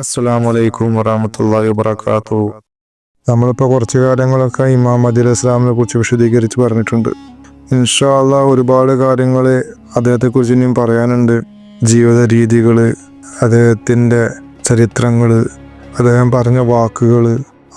അസ്സലാമു അലൈക്കും വറഹമത്തല്ലാഹി വബറകാത്തു നമ്മളിപ്പോൾ കുറച്ച് കാര്യങ്ങളൊക്കെ ഇമാം അദിൽ ഇസ്ലാമിനെ കുറിച്ച് വിശദീകരിച്ച് പറഞ്ഞിട്ടുണ്ട്. ഇൻഷാല്ല ഒരുപാട് കാര്യങ്ങൾ അദ്ദേഹത്തെക്കുറിച്ച് ഇനിയും പറയാനുണ്ട്. ജീവിത രീതികൾ അദ്ദേഹത്തിന്റെ ചരിത്രങ്ങൾ അദ്ദേഹം പറഞ്ഞ വാക്കുകൾ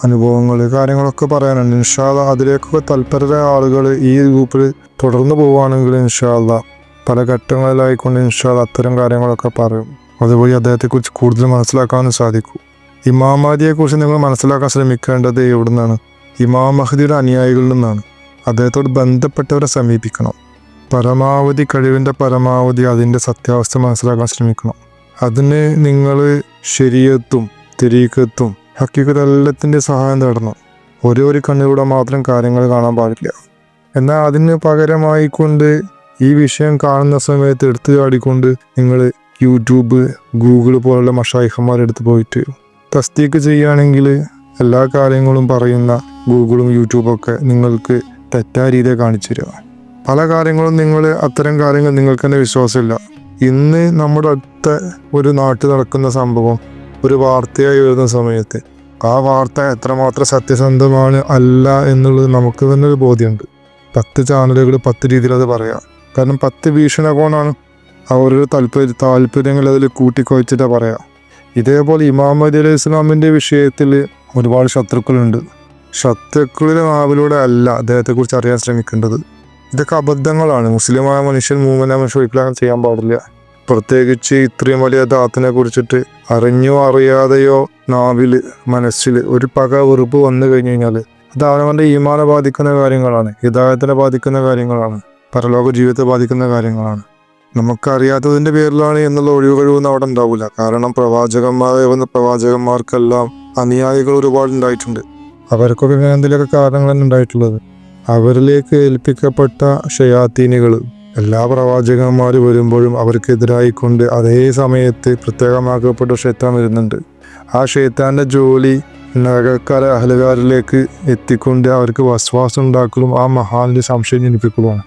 അനുഭവങ്ങൾ കാര്യങ്ങളൊക്കെ പറയാനുണ്ട്. ഇൻഷാല്ല അതിലേക്കൊക്കെ തൽപരരായ ആളുകൾ ഈ ഗ്രൂപ്പിൽ തുടർന്ന് പോവുകയാണെങ്കിൽ ഇൻഷാല്ല പല ഘട്ടങ്ങളിലായിക്കൊണ്ട് ഇൻഷാല്ല അത്തരം കാര്യങ്ങളൊക്കെ പറയും. അതുവഴി അദ്ദേഹത്തെക്കുറിച്ച് കൂടുതൽ മനസ്സിലാക്കാനും സാധിക്കും. ഇമാം മഹദിയെക്കുറിച്ച് നിങ്ങൾ മനസ്സിലാക്കാൻ ശ്രമിക്കേണ്ടത് എവിടെ നിന്നാണ് ഇമാം മഹദിയുടെ അനുയായികളിൽ നിന്നാണ്. അദ്ദേഹത്തോട് ബന്ധപ്പെട്ടവരെ സമീപിക്കണം. പരമാവധി കഴിവിന്റെ പരമാവധി അതിന്റെ സത്യാവസ്ഥ മനസ്സിലാക്കാൻ ശ്രമിക്കണം. അതിന് നിങ്ങൾ ശരിയത്തും തിരീക്കത്തും ഹക്കീക്കത്തെല്ലാത്തിന്റെ സഹായം തേടണം. ഒരേ ഒരു കണ്ണിലൂടെ മാത്രം കാര്യങ്ങൾ കാണാൻ പാടില്ല. എന്നാൽ അതിന് പകരമായിക്കൊണ്ട് ഈ വിഷയം കാണുന്ന സമയത്ത് എടുത്തു ചാടിക്കൊണ്ട് നിങ്ങൾ യൂട്യൂബ് ഗൂഗിൾ പോലുള്ള മഷായിഹന്മാരുടെ അടുത്ത് പോയിട്ട് തസ്തീക്ക് ചെയ്യുകയാണെങ്കിൽ എല്ലാ കാര്യങ്ങളും പറയുന്ന ഗൂഗിളും യൂട്യൂബൊക്കെ നിങ്ങൾക്ക് തെറ്റായ രീതിയിൽ കാണിച്ചു തരിക. പല കാര്യങ്ങളും നിങ്ങൾ അത്തരം കാര്യങ്ങൾ നിങ്ങൾക്ക് തന്നെ വിശ്വാസമില്ല. ഇന്ന് നമ്മുടെ അടുത്ത ഒരു നാട്ടിൽ നടക്കുന്ന സംഭവം ഒരു വാർത്തയായി വരുന്ന സമയത്ത് ആ വാർത്ത എത്രമാത്രം സത്യസന്ധമാണ് അല്ല എന്നുള്ളത് നമുക്ക് തന്നെ ഒരു ബോധ്യമുണ്ട്. പത്ത് ചാനലുകൾ പത്ത് രീതിയിൽ അത് പറയാം. കാരണം പത്ത് വീക്ഷണകോണാണ് അവരുടെ താല്പര്യ താല്പര്യങ്ങൾ അതിൽ കൂട്ടിക്കുഴച്ചിട്ടാണ് പറയാം. ഇതേപോലെ ഇമാം മദി അലൈഹി ഇസ്ലാമിന്റെ വിഷയത്തിൽ ഒരുപാട് ശത്രുക്കളുണ്ട്. ശത്രുക്കളുടെ നാവിലൂടെ അല്ല അദ്ദേഹത്തെക്കുറിച്ച് അറിയാൻ ശ്രമിക്കേണ്ടത്. ഇതൊക്കെ അബദ്ധങ്ങളാണ്. മുസ്ലിമായ മനുഷ്യൻ മൂവന മനുഷ്യൻ ഒരിക്കലും ചെയ്യാൻ പാടില്ല. പ്രത്യേകിച്ച് ഇത്രയും വലിയ ദാത്തിനെ കുറിച്ചിട്ട് അറിഞ്ഞോ അറിയാതെയോ നാവിൽ മനസ്സിൽ ഒരു പക വെറുപ്പ് വന്നു കഴിഞ്ഞു കഴിഞ്ഞാൽ അത് അവനവന്റെ ഈമാനെ ബാധിക്കുന്ന കാര്യങ്ങളാണ്. ഹിതായത്തിനെ ബാധിക്കുന്ന കാര്യങ്ങളാണ്. പരലോക ജീവിതത്തെ ബാധിക്കുന്ന കാര്യങ്ങളാണ്. നമുക്കറിയാത്തതിന്റെ പേരിലാണ് എന്നുള്ള ഒഴിവ് കഴിവൊന്നും അവിടെ ഉണ്ടാവില്ല. കാരണം പ്രവാചകന്മാരെ വന്ന പ്രവാചകന്മാർക്കെല്ലാം അനുയായികൾ ഒരുപാട് ഉണ്ടായിട്ടുണ്ട്. അവർക്കൊക്കെ ഇങ്ങനെ എന്തെങ്കിലുമൊക്കെ കാരണങ്ങൾ തന്നെ ഉണ്ടായിട്ടുള്ളത്? അവരിലേക്ക് ഏൽപ്പിക്കപ്പെട്ട ഷയാത്തീനുകൾ എല്ലാ പ്രവാചകന്മാർ വരുമ്പോഴും അവർക്കെതിരായിക്കൊണ്ട് അതേ സമയത്ത് പ്രത്യേകമാക്കപ്പെട്ട ക്ഷേത്രം വരുന്നുണ്ട്. ആ ഷെയ്ത്താന്റെ ജോലി നരകക്കാരെ അഹലുകാരിലേക്ക് എത്തിക്കൊണ്ട് അവർക്ക് വസ്വാസം ഉണ്ടാക്കലും ആ മഹാലിന്റെ സംശയം ജനിപ്പിക്കലുമാണ്.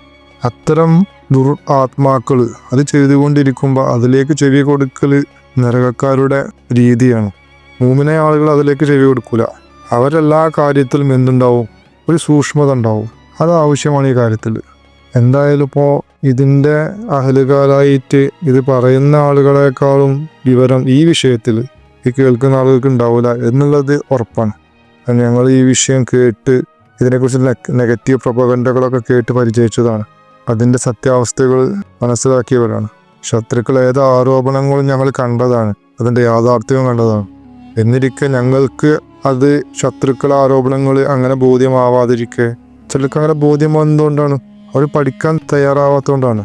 അത്തരം ദുർ ആത്മാക്കൾ. അത് ചെയ്തുകൊണ്ടിരിക്കുമ്പോൾ അതിലേക്ക് ചെവി കൊടുക്കൽ നരകക്കാരുടെ രീതിയാണ്. മൂമിനെ ആളുകൾ അതിലേക്ക് ചെവി കൊടുക്കില്ല അവരെല്ലാ കാര്യത്തിലും എന്തുണ്ടാവും? ഒരു സൂക്ഷ്മത ഉണ്ടാവും. അത് ആവശ്യമാണ് ഈ കാര്യത്തിൽ എന്തായാലും ഇപ്പോൾ ഇതിന്റെ അഹലുകാരായിട്ട് ഇത് പറയുന്ന ആളുകളെക്കാളും വിവരം ഈ വിഷയത്തിൽ ഈ കേൾക്കുന്ന ആളുകൾക്ക് ഉണ്ടാവില്ല എന്നുള്ളത് ഉറപ്പാണ്. ഞങ്ങൾ ഈ വിഷയം കേട്ട് ഇതിനെക്കുറിച്ച് നെഗറ്റീവ് പ്രൊപ്പഗൻഡകളൊക്കെ കേട്ട് പരിചയിച്ചതാണ്. അതിന്റെ സത്യാവസ്ഥകൾ മനസ്സിലാക്കിയവരാണ്. ശത്രുക്കൾ ഏത് ആരോപണങ്ങളും ഞങ്ങൾ കണ്ടതാണ് അതിന്റെ യാഥാർത്ഥ്യവും കണ്ടതാണ്. എന്നിരിക്കെ ഞങ്ങൾക്ക് അത് ശത്രുക്കൾ ആരോപണങ്ങൾ അങ്ങനെ ബോധ്യമാവാതിരിക്കെ ചിലർക്ക് അങ്ങനെ ബോധ്യം വന്നതുകൊണ്ടാണ് അവർ പഠിക്കാൻ തയ്യാറാവാത്തതുകൊണ്ടാണ്.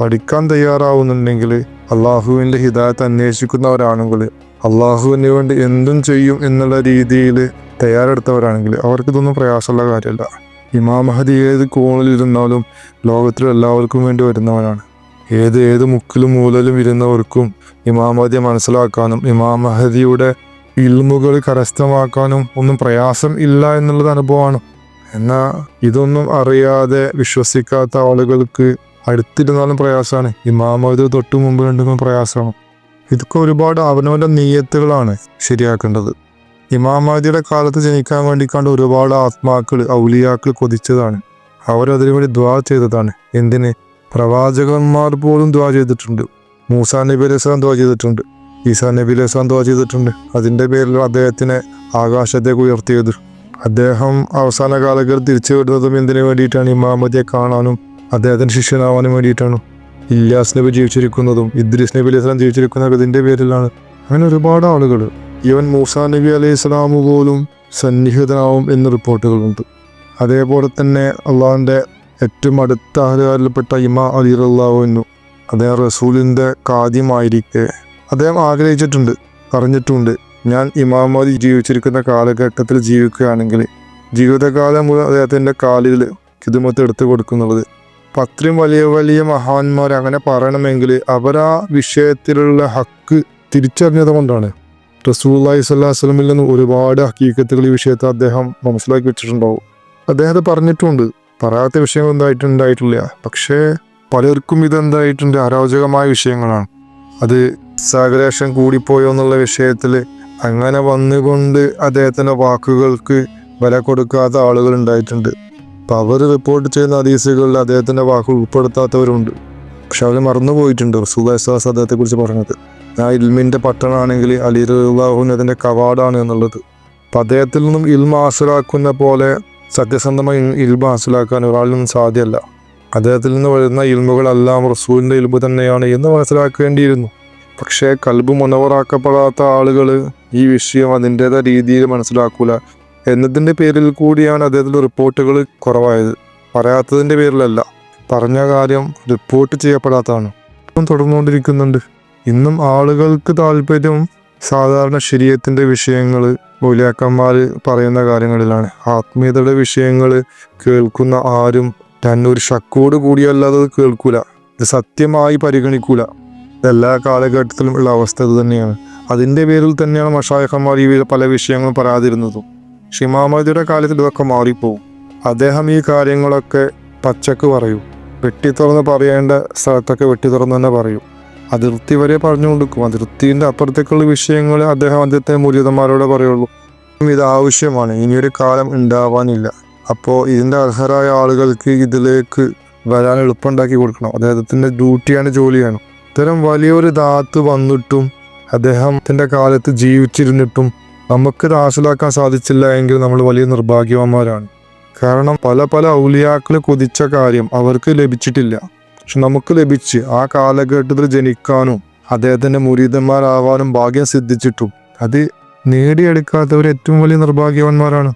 പഠിക്കാൻ തയ്യാറാവുന്നുണ്ടെങ്കിൽ അള്ളാഹുവിന്റെ ഹിദായത്ത് അന്വേഷിക്കുന്നവരാണെങ്കിൽ അള്ളാഹുവിന് വേണ്ടി എന്തും ചെയ്യും എന്നുള്ള രീതിയിൽ തയ്യാറെടുത്തവരാണെങ്കിൽ അവർക്ക് ഇതൊന്നും പ്രയാസമുള്ള കാര്യമല്ല. ഇമാം മഹദി ഏത് കോണിലിരുന്നാലും ലോകത്തിലെ എല്ലാവർക്കും വേണ്ടി വരുന്നവനാണ്. ഏത് ഏത് മുക്കിലും മൂലലും ഇരുന്നവർക്കും ഇമാം മഹദിയെ മനസ്സിലാക്കാനും ഇമാം മഹദിയുടെ ഇൽമുകൾ കരസ്ഥമാക്കാനും ഒന്നും പ്രയാസം ഇല്ല എന്നുള്ളത് അനുഭവമാണ്. എന്നാൽ ഇതൊന്നും അറിയാതെ വിശ്വസിക്കാത്ത ആളുകൾക്ക് അടുത്തിരുന്നാലും പ്രയാസമാണ്. ഇമാമഹദി തൊട്ടു മുമ്പ് രണ്ടും പ്രയാസമാണ്. ഇതൊക്കെ ഒരുപാട് അവനവന്റെ നീയത്തുകളാണ് ശരിയാക്കേണ്ടത്. ഇമാം മഹദിയുടെ കാലത്ത് ജനിക്കാൻ വേണ്ടി കണ്ട് ഒരുപാട് ആത്മാക്കൾ ഔലിയാക്കൾ കൊതിച്ചതാണ്. അവരതിനു വേണ്ടി ദ്വാ ചെയ്തതാണ്. എന്തിന്? പ്രവാചകന്മാർ പോലും ദ്വാ ചെയ്തിട്ടുണ്ട്. മൂസാ നബി അലൈഹി സ്വലാം ദ്വാ ചെയ്തിട്ടുണ്ട്. ഈസാ നബി അലൈഹി സ്വലാം ദ്വാ ചെയ്തിട്ടുണ്ട്. അതിന്റെ പേരിൽ അദ്ദേഹത്തിനെ ആകാശത്തേക്ക് ഉയർത്തിയത്. അദ്ദേഹം അവസാന കാലങ്ങളിൽ തിരിച്ചു വിടുന്നതും എന്തിനു വേണ്ടിയിട്ടാണ് ഇമാമതിയെ കാണാനും അദ്ദേഹത്തിന് ശിഷ്യനാവാനും വേണ്ടിയിട്ടാണ്. ഇല്ലാസ് നബി ജീവിച്ചിരിക്കുന്നതും ഇദ്രീസ് നബി അലൈഹി സ്വലാം ജീവിച്ചിരിക്കുന്നതും ഇതിന്റെ പേരിലാണ്. അങ്ങനെ ഒരുപാട് ആളുകൾ ഈവൻ മൂസാ നബി അലൈഹി പോലും സന്നിഹിതനാവും എന്ന് റിപ്പോർട്ടുകളുണ്ട്. അതേപോലെ തന്നെ അള്ളാഹിന്റെ ഏറ്റവും അടുത്ത അഹലുകാരിൽപ്പെട്ട ഇമാ അലി റല്ലാവുന്നു അദ്ദേഹം റസൂലിന്റെ കാദ്യമായിരിക്കെ അദ്ദേഹം ആഗ്രഹിച്ചിട്ടുണ്ട് പറഞ്ഞിട്ടുണ്ട് ഞാൻ ഇമാം അലി ജീവിച്ചിരിക്കുന്ന കാലഘട്ടത്തിൽ ജീവിക്കുകയാണെങ്കിൽ ജീവിതകാലം മുതൽ അദ്ദേഹത്തിന്റെ കാലുകൾ കിതുമത്ത് എടുത്തു കൊടുക്കുന്നുള്ളത് അത്രയും വലിയ വലിയ മഹാന്മാർ അങ്ങനെ പറയണമെങ്കിൽ അവരാ വിഷയത്തിലുള്ള ഹക്ക് തിരിച്ചറിഞ്ഞത് കൊണ്ടാണ്. റസൂല്ലായി സ്വല്ലാ വസ്ലമിൽ നിന്ന് ഒരുപാട് ഹക്കീക്കത്തുകൾ ഈ വിഷയത്തെ അദ്ദേഹം മനസ്സിലാക്കി വെച്ചിട്ടുണ്ടാവും. അദ്ദേഹത്തെ പറഞ്ഞിട്ടുണ്ട്. പറയാത്ത വിഷയങ്ങൾ എന്തായിട്ടുണ്ടായിട്ടില്ല പക്ഷേ പലർക്കും ഇതെന്തായിട്ടുണ്ട് അരോചകമായ വിഷയങ്ങളാണ്. അത് സാഗരേഷം കൂടിപ്പോയോ എന്നുള്ള വിഷയത്തിൽ അങ്ങനെ വന്നുകൊണ്ട് അദ്ദേഹത്തിന്റെ വാക്കുകൾക്ക് വില കൊടുക്കാത്ത ആളുകൾ ഉണ്ടായിട്ടുണ്ട്. അപ്പം അവർ റിപ്പോർട്ട് ചെയ്യുന്ന ഹദീസുകളിൽ അദ്ദേഹത്തിന്റെ വാക്കുകൾ ഉൾപ്പെടുത്താത്തവരുണ്ട്. പക്ഷെ അവർ മറന്നുപോയിട്ടുണ്ട് സുഖ വിശ്വാസം അദ്ദേഹത്തെക്കുറിച്ച് പറഞ്ഞത്. ആ ഇൽമിന്റെ പട്ടണമാണെങ്കിൽ അലി റഹുൻ അതിന്റെ കവാടാണ് എന്നുള്ളത്. അപ്പം അദ്ദേഹത്തിൽ നിന്നും ഇൽമ ഹാസിലാക്കുന്ന പോലെ സത്യസന്ധമായി ഇൽമ ഹാസിലാക്കാൻ ഒരാളിൽ നിന്നും സാധ്യമല്ല. അദ്ദേഹത്തിൽ നിന്ന് വരുന്ന ഇൽമുകളെല്ലാം റസൂലിന്റെ ഇൽമു തന്നെയാണ് എന്ന് മനസ്സിലാക്കേണ്ടിയിരുന്നു. പക്ഷേ കൽബ് മുനവറാക്കപ്പെടാത്ത ആളുകൾ ഈ വിഷയം അതിന്റെതായ രീതിയിൽ മനസ്സിലാക്കൂല. എന്നതിന്റെ പേരിൽ കൂടിയാണ് അദ്ദേഹത്തിന്റെ റിപ്പോർട്ടുകൾ കുറവായത്. പറയാത്തതിന്റെ പേരിലല്ല. പറഞ്ഞ കാര്യം റിപ്പോർട്ട് ചെയ്യപ്പെടാത്തതാണ്. ഇപ്പം തുടർന്നുകൊണ്ടിരിക്കുന്നുണ്ട്. ഇന്നും ആളുകൾക്ക് താല്പര്യം സാധാരണ ശരീരത്തിന്റെ വിഷയങ്ങൾ മൂലിയാക്കന്മാർ പറയുന്ന കാര്യങ്ങളിലാണ്. ആത്മീയതയുടെ വിഷയങ്ങൾ കേൾക്കുന്ന ആരും തന്നെ ഒരു ശക്കോട് കൂടിയല്ലാതെ കേൾക്കൂല. ഇത് സത്യമായി പരിഗണിക്കൂല. എല്ലാ കാലഘട്ടത്തിലും ഉള്ള അവസ്ഥ ഇത് തന്നെയാണ്. അതിന്റെ പേരിൽ തന്നെയാണ് മഷായഹന്മാർ ഈ പല വിഷയങ്ങളും പറയാതിരുന്നതും. ഷിമാമതിയുടെ കാലത്തിൽ ഇതൊക്കെ മാറിപ്പോവും. അദ്ദേഹം ഈ കാര്യങ്ങളൊക്കെ പച്ചക്ക് പറയൂ. വെട്ടി തുറന്ന് പറയേണ്ട സ്ഥലത്തൊക്കെ വെട്ടി തുറന്ന് തന്നെ പറയൂ. അതിർത്തി വരെ പറഞ്ഞു കൊടുക്കും. അതിർത്തിന്റെ അപ്പുറത്തേക്കുള്ള വിഷയങ്ങൾ അദ്ദേഹം അദ്ദേഹത്തെ മുരിതന്മാരോട് പറയുള്ളൂ. ഇത് ആവശ്യമാണ്. ഇനിയൊരു കാലം ഉണ്ടാവാനില്ല. അപ്പോൾ ഇതിന്റെ അർഹരായ ആളുകൾക്ക് ഇതിലേക്ക് വരാൻ എളുപ്പമുണ്ടാക്കി കൊടുക്കണം. അദ്ദേഹത്തിന്റെ ഡ്യൂട്ടിയാണ് ജോലിയാണ്. ഇത്തരം വലിയൊരു ദാത്ത് വന്നിട്ടും അദ്ദേഹത്തിന്റെ കാലത്ത് ജീവിച്ചിരുന്നിട്ടും നമുക്ക് ഹാസിലാക്കാൻ സാധിച്ചില്ല എങ്കിൽ നമ്മൾ വലിയ നിർഭാഗ്യവാന്മാരാണ്. കാരണം പല പല ഔലിയാക്കൾ കൊതിച്ച കാര്യം അവർക്ക് ലഭിച്ചിട്ടില്ല. പക്ഷെ നമുക്ക് ലഭിച്ച് ആ കാലഘട്ടത്തിൽ ജനിക്കാനും അദ്ദേഹത്തിന്റെ മുരീതന്മാരാവാനും ഭാഗ്യം സിദ്ധിച്ചിട്ടും. അത് നേടിയെടുക്കാത്തവർ ഏറ്റവും വലിയ നിർഭാഗ്യവാന്മാരാണ്.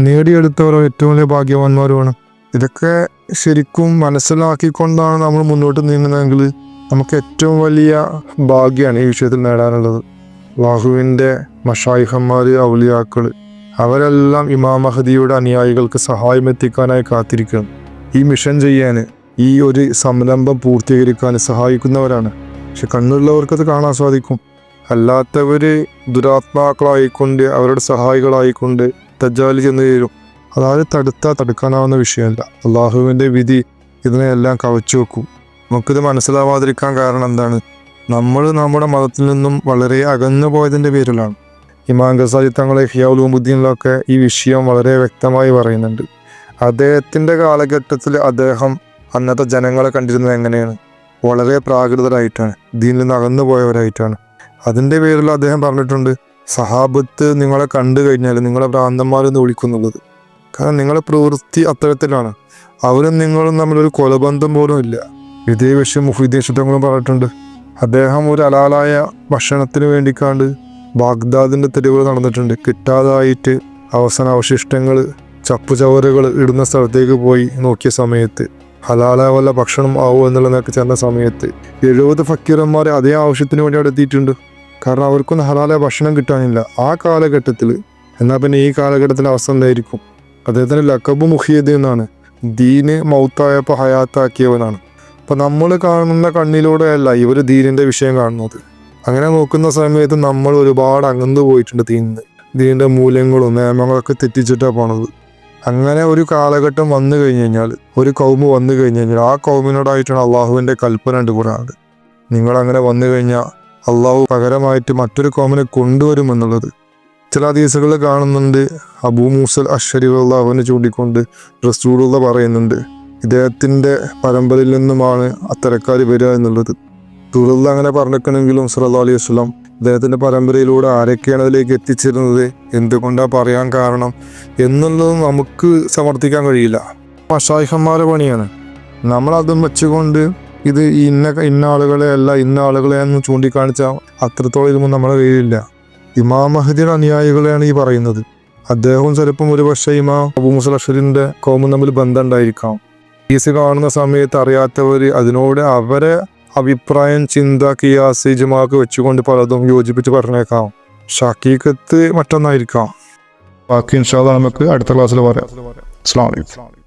നേടിയെടുത്തവർ ഏറ്റവും വലിയ ഭാഗ്യവാന്മാരുമാണ്. ഇതൊക്കെ ശരിക്കും മനസ്സിലാക്കിക്കൊണ്ടാണ് നമ്മൾ മുന്നോട്ട് നീങ്ങുന്നതെങ്കിൽ നമുക്ക് ഏറ്റവും വലിയ ഭാഗ്യമാണ് ഈ വിഷയത്തിൽ നേടാനുള്ളത്. വാഹുവിന്റെ മഷായിഹന്മാർ ഔലിയാക്കൾ അവരെല്ലാം ഇമാം മഹദിയുടെ അനുയായികൾക്ക് സഹായം എത്തിക്കാനായി കാത്തിരിക്കണം. ഈ മിഷൻ ചെയ്യാൻ ഈ ഒരു സംരംഭം പൂർത്തീകരിക്കാൻ സഹായിക്കുന്നവരാണ്. പക്ഷെ കണ്ണുള്ളവർക്കത് കാണാൻ സാധിക്കും. അല്ലാത്തവർ ദുരാത്മാക്കളായിക്കൊണ്ട് അവരുടെ സഹായികളായിക്കൊണ്ട് തജ്ജാലി ചെന്ന് ചേരും. അതായത് തടുത്താൽ തടുക്കാനാവുന്ന വിഷയമല്ല. അള്ളാഹുവിന്റെ വിധി ഇതിനെയെല്ലാം കവച്ചു വെക്കും. നമുക്കിത് മനസ്സിലാവാതിരിക്കാൻ കാരണം എന്താണ്? നമ്മൾ നമ്മുടെ മതത്തിൽ നിന്നും വളരെ അകന്നു പോയതിന്റെ പേരിലാണ്. ഇമാം ഗസാലി തങ്ങളെ ഹിയാവുലുബുദ്ദീനിലൊക്കെ ഈ വിഷയം വളരെ വ്യക്തമായി പറയുന്നുണ്ട്. അദ്ദേഹത്തിന്റെ കാലഘട്ടത്തിൽ അദ്ദേഹം അന്നത്തെ ജനങ്ങളെ കണ്ടിരുന്നത് എങ്ങനെയാണ്? വളരെ പ്രാകൃതരായിട്ടാണ്. ദീനിൽ നിന്ന് അകന്നു പോയവരായിട്ടാണ്. അതിന്റെ പേരിൽ അദ്ദേഹം പറഞ്ഞിട്ടുണ്ട് സഹാബത്ത് നിങ്ങളെ കണ്ടു കഴിഞ്ഞാൽ നിങ്ങളെ ഭ്രാന്തന്മാരെന്ന് വിളിക്കുന്നുള്ളത്. കാരണം നിങ്ങളെ പ്രവൃത്തി അത്തരത്തിലാണ്. അവരും നിങ്ങളും തമ്മിലൊരു കൊലബന്ധം പോലും ഇല്ല. ഇതേ വിഷയം മുഫീദ്ദീൻ ശുദ്ധങ്ങളും പറഞ്ഞിട്ടുണ്ട്. അദ്ദേഹം ഒരു അലാലായ ഭക്ഷണത്തിന് വേണ്ടിക്കാണ്ട് ബാഗ്ദാദിന്റെ തെരുവുകൾ നടന്നിട്ടുണ്ട്. കിട്ടാതായിട്ട് അവസാന അവശിഷ്ടങ്ങൾ ചപ്പുചവറുകൾ ഇടുന്ന സ്ഥലത്തേക്ക് പോയി നോക്കിയ സമയത്ത് ഹലാലായ വല്ല ഭക്ഷണം ആവോ എന്നുള്ളതൊക്കെ ചേർന്ന സമയത്ത് എഴുപത് ഫക്കീറന്മാരെ അതേ ആവശ്യത്തിന് വേണ്ടി അവിടെ എത്തിയിട്ടുണ്ട്. കാരണം അവർക്കൊന്നും ഹലാലായ ഭക്ഷണം കിട്ടാനില്ല. ആ കാലഘട്ടത്തിൽ എന്നാൽ പിന്നെ ഈ കാലഘട്ടത്തിൽ അവസ്ഥ എന്തായിരിക്കും? അദ്ദേഹത്തിന് ലക്കബ് മുഹിയദ് എന്നാണ്. ദീന് മൗത്തായപ്പോൾ ഹയാത്താക്കിയവനാണ്. അപ്പം നമ്മൾ കാണുന്ന കണ്ണിലൂടെയല്ല ഇവർ ദീനിന്റെ വിഷയം കാണുന്നത്. അങ്ങനെ നോക്കുന്ന സമയത്ത് നമ്മൾ ഒരുപാട് അകന്നു പോയിട്ടുണ്ട് ദീനിന്ന് ദീനിന്റെ മൂല്യങ്ങളും നിയമങ്ങളൊക്കെ തെറ്റിച്ചിട്ടാണ് പോണത്. അങ്ങനെ ഒരു കാലഘട്ടം വന്നു കഴിഞ്ഞ് കഴിഞ്ഞാൽ ഒരു കൗമ് വന്നു കഴിഞ്ഞ് കഴിഞ്ഞാൽ ആ കൗമിനോടായിട്ടാണ് അള്ളാഹുവിന്റെ കൽപ്പന ഉണ്ട് കൂടാണ്ട് നിങ്ങൾ അങ്ങനെ വന്നു കഴിഞ്ഞാൽ അള്ളാഹു പകരമായിട്ട് മറ്റൊരു കോമിനെ കൊണ്ടുവരുമെന്നുള്ളത് ചില ഹദീസുകൾ കാണുന്നുണ്ട്. അബൂ മൂസൽ അഷരി അള്ളാഹുവിനെ ചൂണ്ടിക്കൊണ്ട് റസൂലുള്ള പറയുന്നുണ്ട് ഇദ്ദേഹത്തിന്റെ പരമ്പരയിൽ നിന്നുമാണ് അത്തരക്കാർ വരിക എന്നുള്ളത്. തുറന്ന് അങ്ങനെ പറഞ്ഞിരിക്കണമെങ്കിലും സല്ലാ അലൈഹി വസ്ലാം ഇദ്ദേഹത്തിന്റെ പരമ്പരയിലൂടെ ആരൊക്കെയാണ് അതിലേക്ക് എത്തിച്ചിരുന്നത്? എന്തുകൊണ്ടാണ് പറയാൻ കാരണം? എന്നുള്ളത് നമുക്ക് സമർത്ഥിക്കാൻ കഴിയില്ല. മഷായിഹന്മാരുടെ പണിയാണ്. നമ്മളതും വെച്ചുകൊണ്ട് ഇത് ഇന്ന ഇന്ന ആളുകളെ അല്ല ഇന്ന ആളുകളെ എന്ന് ചൂണ്ടിക്കാണിച്ചാൽ അത്രത്തോളം ഇതൊന്നും നമ്മുടെ കയ്യിലില്ല. ഇമാം മഹദിയുടെ അനുയായികളെയാണ് ഈ പറയുന്നത്. അദ്ദേഹവും ചിലപ്പം ഒരു പക്ഷേ ഇമാം അബൂ മുസലഷറിന്റെ കോമും തമ്മിൽ ബന്ധം ഉണ്ടായിരിക്കാം. കാണുന്ന സമയത്ത് അറിയാത്തവർ അതിനോട് അവരെ അഭിപ്രായം ചിന്ത കിയാസ് ജമാക്ക് വെച്ചുകൊണ്ട് പലതും യോജിപ്പിച്ച് പറഞ്ഞേക്കാം. ഷക്കീക്കത്ത് മറ്റൊന്നായിരിക്കാം. ബാക്കി ഇൻഷാല്ല നമുക്ക് അടുത്ത ക്ലാസ്സിൽ പറയാം അസ്സാം വലൈക്കും